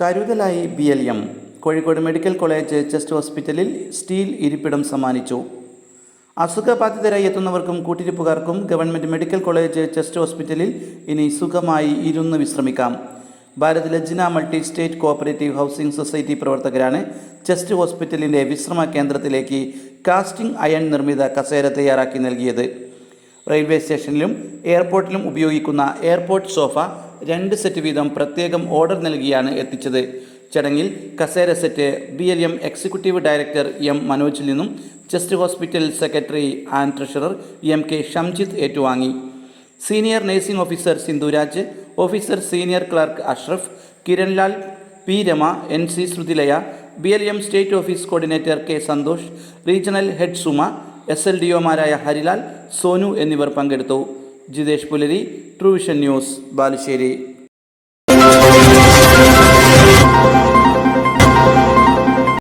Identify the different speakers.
Speaker 1: കരുതലായി B L M Kozhikode medical college chest ഹോസ്പിറ്റലിൽ steel ഇരിപ്പിടം സമ്മാനിച്ചു. അസുഖബാധിതരായി എത്തുന്നവർക്കും കൂട്ടിരിപ്പുകാർക്കും ഗവൺമെന്റ് മെഡിക്കൽ കോളേജ് ചെസ്റ്റ് ഹോസ്പിറ്റലിൽ ഇനി സുഖമായി ഇരുന്ന് വിശ്രമിക്കാം. Bharat Lajna multi state cooperative housing society പ്രവർത്തകരാണ് ചെസ്റ്റ് ഹോസ്പിറ്റലിന്റെ വിശ്രമ കേന്ദ്രത്തിലേക്ക് കാസ്റ്റിംഗ് അയൺ നിർമ്മിത കസേര തയ്യാറാക്കി നൽകിയത്. റെയിൽവേ സ്റ്റേഷനിലും എയർപോർട്ടിലും ഉപയോഗിക്കുന്ന എയർപോർട്ട് സോഫ രണ്ട് സെറ്റ് വീതം പ്രത്യേകം ഓർഡർ നൽകിയാണ് എത്തിച്ചത്. ചടങ്ങിൽ കസേര set B L M executive director M മനോജിൽ നിന്നും chest hospital secretary and treasurer M K Shamjith ഏറ്റുവാങ്ങി. Senior nursing officer Sindhuraj officer senior clerk Ashraf Kiranlal P Rama N C Shrutilaya B L M state office coordinator K Santhosh regional head Suma S L D ഒമാരായ Harilal Sonu എന്നിവർ പങ്കെടുത്തു. ജിതേഷ് പുലരി Truevision news Balussery.